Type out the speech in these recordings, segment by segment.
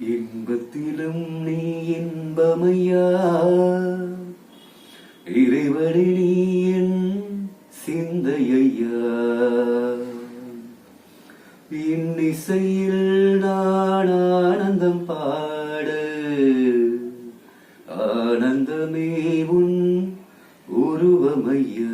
இன்பத்திலும் நீ இன்பமையா? இறைவனை நீ என் சிந்தையா இன்னிசையில் நான் ஆனந்தம் பாட ஆனந்தமே உன் உருவமையா?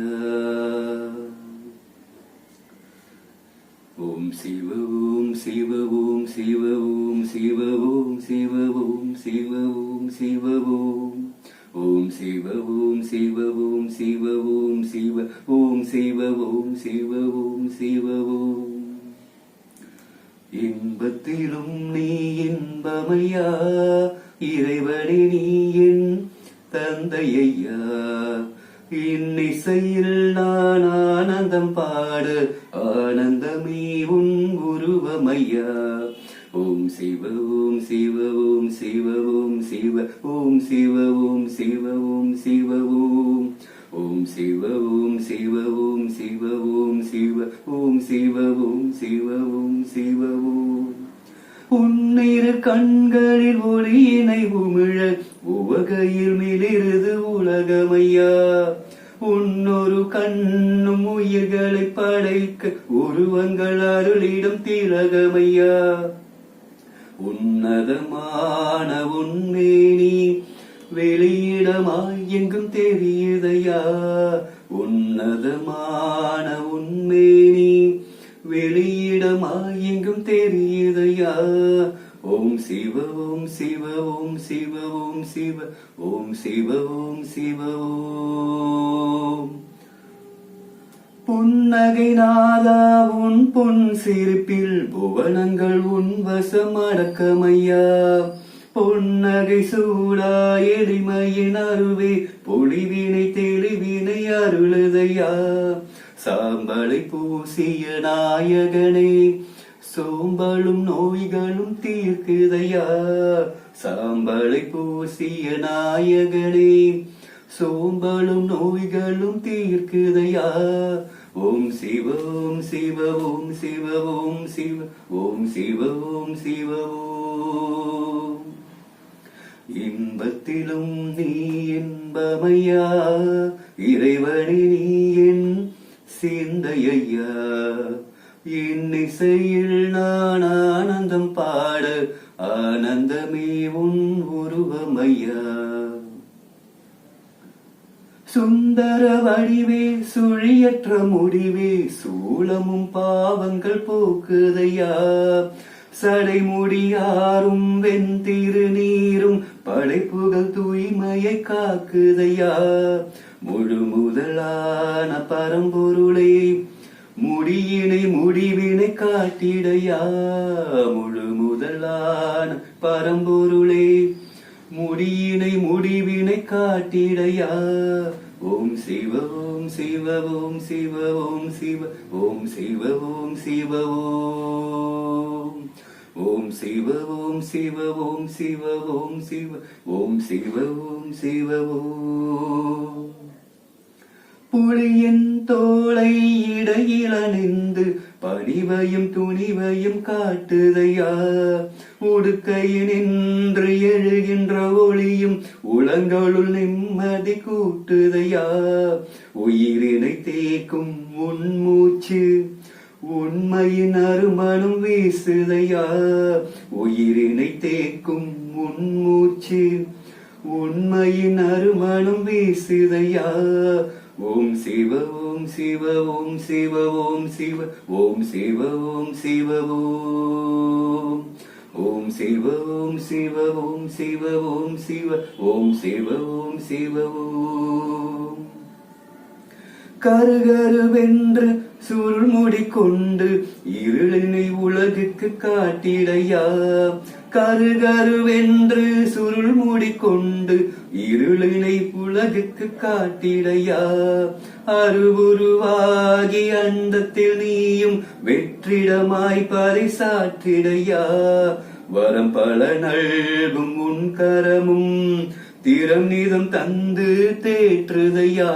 ஓம் சிவ சிவ ஓம் சிவ ஓம் சிவ ஓம் சிவ ஓம் சிவ ஓம் சிவ ஓம் ஓம் சிவ ஓம் சிவ ஓம் சிவ ஓம் சிவ ஓம் சிவ ஓம் சிவ ஓம் சிவ ஓம் இன்பத்திலும் நீ இன்பமையா இறைவனே நீ என் தந்தையா இன்னிசையில் நான் ஆனந்தம் பாடு ஆனந்தமே உன் உருவமையா ஓம் சிவ ஓம் சிவ ஓம் சிவ ஓம் சிவ ஓம் சிவ ஓம் சிவ ஓம் சிவ ஓம் ஓம் சிவ ஓம் சிவ ஓம் சிவ ஓம் சிவ ஓம் சிவ ஓம் சிவ ஓம் சிவ ஓம் உன் உன்னிரு கண்களில் ஒளியினை உமிழ உவகையில் மிளிருது உலகமையா. உன்னொரு கண்ணும் உயிர்களை படைக்க உருவங்கள் அருளிடம் திலகமையா. உன்னதமான உண்மேனி வெளியிடமாய் எங்கும் தெரியுதையா. உன்னதமான உண்மேனி வெளியிடமாய் எங்கும் தெரிய ஓம் சிவ ஓம் சிவ ஓம். புன்னகை நாதா உன் பொன் சிரிப்பில் புவனங்கள் உன் வசம் அடக்கமையா. பொன்னகை சூடா எளிமையின் அருவே பொழிவினை தெளிவினை அருளுதையா. சாம்பலை பூசிய நாயகனே சோம்பலும் நோய்களும் தீர்க்குதையா. சாம்பலை பூசிய நாயகனே சோம்பலும் நோய்களும் தீர்க்குதையா? ஓம் சிவ ஓம் சிவ ஓம் சிவ ஓம் சிவ ஓம் சிவ ஓம் சிவ ஓம். இன்பத்திலும் நீ இன்பமையா? இறைவனே நீ என் சிந்தையா என் இசையில் நான் ஆனந்தம் பாட ஆனந்தமே உன் உருவமையா? சுந்தர வடிவே சுழியற்ற முடிவே சூளமும் பாவங்கள் போக்குதையா? சடைமுடியாரும் வெண்திரு நீரும் படைப்புகள் தூய்மையை காக்குதையா? முழு முதலான பரம்பொருளே முடியினை முடிவினை காட்டிடையா? முழு முதலான பரம்பொருளே முடியினை முடிவினை காட்டிடையா ஓம் சிவ ஓம் சிவ ஓம் சிவ ஓம் சிவ ஓம் சிவ ஓம் சிவ ஓம் ஓம் சிவ ஓம் சிவ ஓம் சிவ ஓம் சிவ ஓம் சிவ ஓம் சிவ ஓம் புலியின் தோளை இடையில நின்று பணிவையும் துணிவையும் காட்டுதையா. உடுக்கையினின்று எழுகின்ற ஒளியும் உளங்களுள் நிம்மதி கூட்டுதையா. உயிரினை தேக்கும் உன்மூச்சு உண்மையின் அருமணம் வீசுதையா. உயிரினை தேக்கும் உன்மூச்சு உண்மையின் அருமணம் வீசுதையா. ஓம் சிவ ஓம் சிவ ஓம் சிவ ஓம் சிவ ஓம் சிவ ஓம் சிவ ஓம் ஓம் சிவ ஓம் சிவ ஓம் சிவ ஓம் சிவ ஓம் சிவ ஓம் சிவ ஓம் கருகருவென்று சுருள் கொண்டு இருளினை உலகுக்கு காட்டிடையா கருகருவென்று சுருள் மூடிக்கொண்டு இருளினை உலகுக்கு காட்டிடையா. அருவுருவாகி அண்டத்தில் நீயும் வெற்றிடமாய் பறைசாற்றிடையா வரம் பல நல்கும் உன் கரமும் திறம் நீதம் தந்து தேற்றுதையா.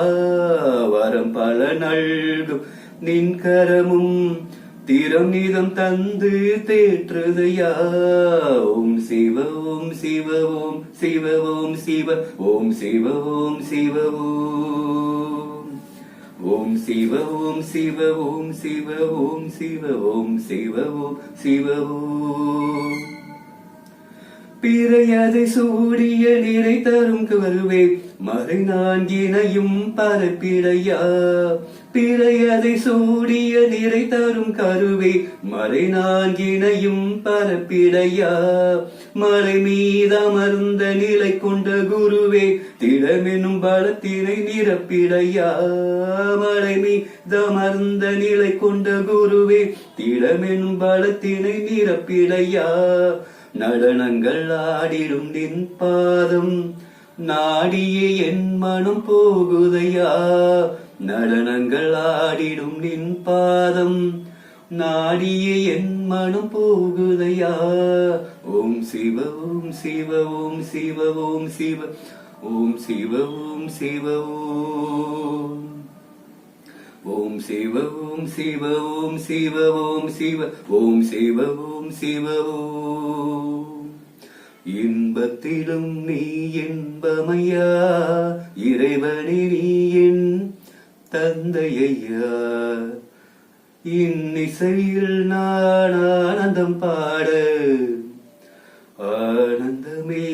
வரம் பல நல்கும் நின் கரமும் தீரம் நீதம் தந்து தேற்றுதையா ஓம் சிவ ஓம் சிவ ஓம் சிவ ஓம் சிவ ஓம் சிவ ஓம் சிவ ஓம் ஓம் சிவ ஓம் சிவ ஓம் சிவ ஓம் சிவ ஓம் சிவ ஓம் சிவ ஓம் பிறையதை சூடிய நிறை தரும் கருவே மறை நான்கினையும் பரப்பிடையா. பிறையதை சூடிய நிறை தரும் கருவே மறை நான்கினையும் பரப்பிடையா. மலை மீதமர்ந்த நிலை கொண்ட குருவே திடமெனும் பலத்தினை நிரப்பிடையா. மலை மீதமர்ந்த நிலை கொண்ட குருவே திடமெனும் பலத்தினை நிரப்பிடையா. நடனங்கள் ஆடிடும் நின் பாதம் நாடியே என் மனம் போகுதையா நடனங்கள் ஆடிடும் நின் பாதம் நாடியே என் மனம் போகுதையா ஓம் சிவ ஓம் சிவ ஓம் சிவ ஓம் சிவ ஓம் சிவ ஓம் சிவ ஓம் ஓம் சிவ ஓம் சிவ ஓம் சிவ ஓம் சிவ ஓம் சிவ ஓம் சிவ ஓம் இன்பத்திலும் நீ இன்பமையா? இறைவனி நீ என் தந்தையா இன்னிசையில் நான் ஆனந்தம் பாட. ஆனந்தமே